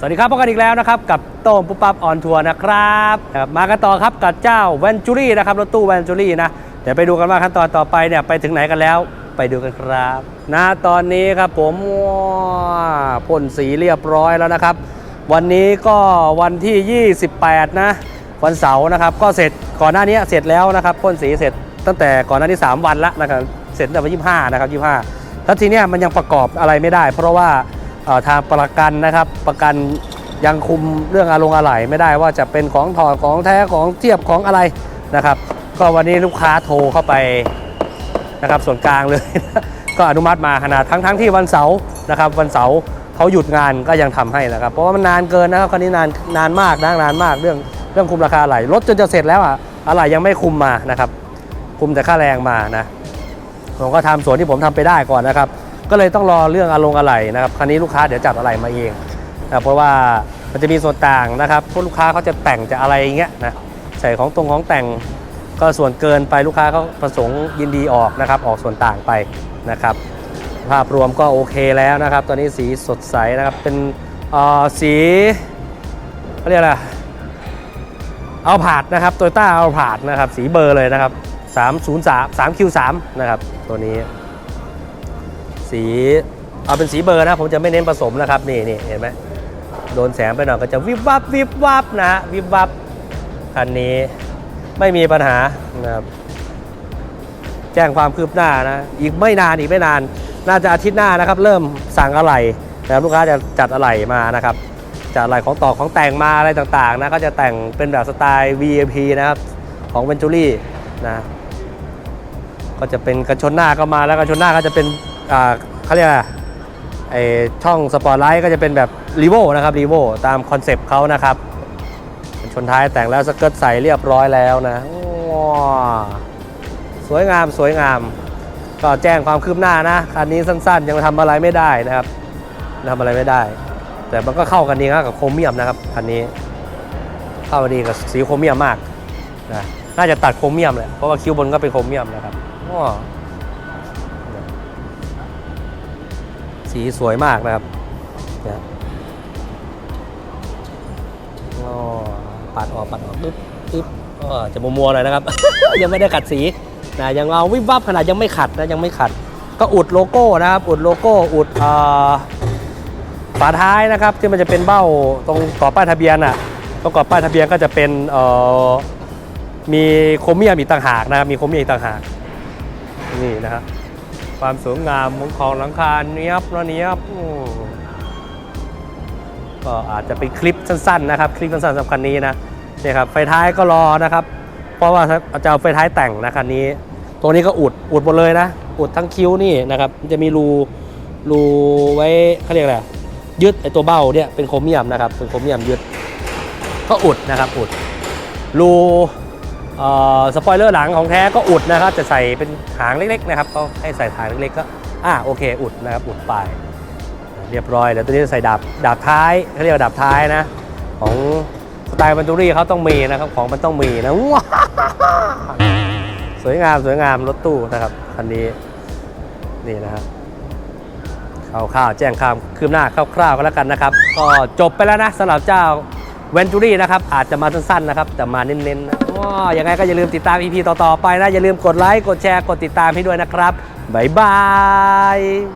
สวัสดีครับพบกันอีกแล้วนะครับ กับโต้งปุ๊บปั๊บออนทัวร์นะครับมากันต่อครับกับเจ้าแวนจูรี่นะครับรถตู้แวนจูรี่นะเดี๋ยวไปดูกันว่าขั้นตอนต่อไปเนี่ยไปถึงไหนกันแล้ว ไปดูกันครับนะตอนนี้ครับผมว้าพ่นสีเรียบร้อยแล้วนะครับ วันนี้ก็วันที่ 28 นะวันเสาร์นะครับ ก็เสร็จก่อนหน้านี้เสร็จแล้วนะครับพ่นสีเสร็จตั้งแต่ก่อนหน้านี้ 3 วันล้วนะครับเสร็จตั้งแต่วันที่25นะครับ25แล้วทีเนี้ยมันยังประกอบอะไรไม่ได้ เพราะว่า ทางประกันนะครับ ประกันยังคุมเรื่องอารมณ์อะไหล่ไม่ได้ว่าจะเป็นของถอดของแท้ของเทียบของอะไรนะครับ ก็วันนี้ลูกค้าโทรเข้าไปนะครับส่วนกลางเลย ก็อนุมัติมาขนาดทั้งทั้งที่วันเสาร์นะครับวันเสาร์เขาหยุดงานก็ยังทำให้นะครับ เพราะว่ามันนานเกินนะครับคันนี้นานนานมากนะนานมากเรื่องเรื่องคุมราคาอะไหล่รถจนจะเสร็จแล้วอะอะไหล่ยังไม่คุมมานะครับ คุมแต่ค่าแรงมานะผมก็ทำส่วนที่ผมทำไปได้ก่อนนะครับ ก็เลยต้องรอเรื่องอารมณ์อะไหล่นะครับคันนี้ลูกค้าเดี๋ยวจัดอะไหล่มาเองนะเพราะว่ามันจะมีส่วนต่างนะครับพวกลูกค้าเขาจะแต่งจะอะไรอย่างเงี้ยนะใส่ของตรงของแต่งก็ส่วนเกินไปลูกค้าเขาประสงค์ยินดีออกนะครับออกส่วนต่างไปนะครับ ภาพรวมก็โอเคแล้วนะครับ ตอนนี้สีสดใสนะครับเป็นเอ่อสีเขาเรียกอะไรเอาผาดนะครับโตโยต้าเอาผาดนะครับ สีเบอร์เลยนะครับ303 3Q3 นะครับตัวนี้ สีเอาเป็นสีเบอร์นะ ผมจะไม่เน้นผสมนะครับ นี่นี่เห็นไหมโดนแสงไปหน่อยก็จะวิบวับวิบวับนะวิบวับคันนี้ไม่มีปัญหานะครับแจ้งความคืบหน้านะ อีกไม่นานอีกไม่นาน น่าจะอาทิตย์หน้านะครับ เริ่มสั่งอะไหล่นะครับลูกค้าจะจัดอะไหล่มานะครับจัดอะไหล่ของต่อของแต่งมาอะไรต่างๆนะก็จะแต่งเป็นแบบสไตล์ VIP นะครับของเวนจูรี่นะก็จะเป็นกระชนหน้าก็มาแล้วกระชนหน้าก็จะเป็น เขาเรียกอะไรไอช่องสปอร์ตไลท์ก็จะเป็นแบบรีโวนะครับรีโวตามคอนเซปต์เขานะครับชนท้ายแต่งแล้วสเกิร์ตใส่เรียบร้อยแล้วนะว้าวสวยงามสวยงาม ก็แจ้งความคืบหน้านะคันนี้สั้นๆ ยังทำอะไรไม่ได้นะครับทำอะไรไม่ได้ แต่มันก็เข้ากันดีนะกับโครเมียมนะครับคันนี้ เข้ากันดีกับสีโครเมียมมากนะน่าจะตัดโครเมียมเลยเพราะว่าคิ้วบนก็เป็นโครเมียมนะครับ สีสวยมากนะครับเนี่ยอ้อปัดออกปัดออกปึ๊บปึ๊บจะมัวๆหน่อยนะครับ ยังไม่ได้ขัดสีนะยังเอาวิบวับขนาดยังไม่ขัดนะยังไม่ขัด ก็อุดโลโก้นะครับ อุดโลโก้อุดฝาท้ายนะครับที่มันจะเป็นเบ้าตรงกรอบป้ายทะเบียนอะตรงกรอบป้ายทะเบียนก็จะเป็นมีโครเมียมอีกต่างหากนะครับมีโครเมียมอีกต่างหากนี่นะครับ ความสวยงามของของหลังคาเนี้ยบเนอะเนี้ยบก็อาจจะเป็นคลิปสั้นๆนะครับคลิปสั้นๆสำคันนี้นะเนี่ยครับไฟท้ายก็รอนะครับ เพราะว่าจะเอาไฟท้ายแต่งนะคันนี้ตรงนี้ก็อุดอุดหมดเลยนะ อุดทั้งคิ้วนี่นะครับจะมีรูรูไว้เขาเรียกอะไรยึดไอตัวเบ้าเนี่ยเป็นโครเมียมนะครับเป็นโครเมียมยึดก็อุดนะครับอุดรู สปอยเลอร์หลังของแท้ก็อุดนะครับ จะใส่เป็นหางเล็กๆนะครับก็ให้ใส่หางเล็กๆก็อ่าโอเค อุดนะครับอุดไป เรียบร้อยแล้วตัวนี้จะใส่ดาบดาบท้ายเขาเรียกว่าดาบท้ายนะ ของสไตล์บันตูรี่เขาต้องมีนะครับของมันต้องมีนะว้าสวยงามสวยงามรถตู้นะครับคันนี้นี่นะครับคร่าวๆแจ้งความคืบหน้าคร่าวๆก็แล้วกันนะครับ ก็จบไปแล้วนะสำหรับเจ้า เวนจูรี่นะครับอาจจะมาสั้นๆนะครับแต่มาเน้นๆนะว้ายังไงก็อย่าลืมติดตาม EP ต่อๆไปนะ อย่าลืมกดไลค์ กดแชร์ กดติดตามให้ด้วยนะครับ บ๊ายบาย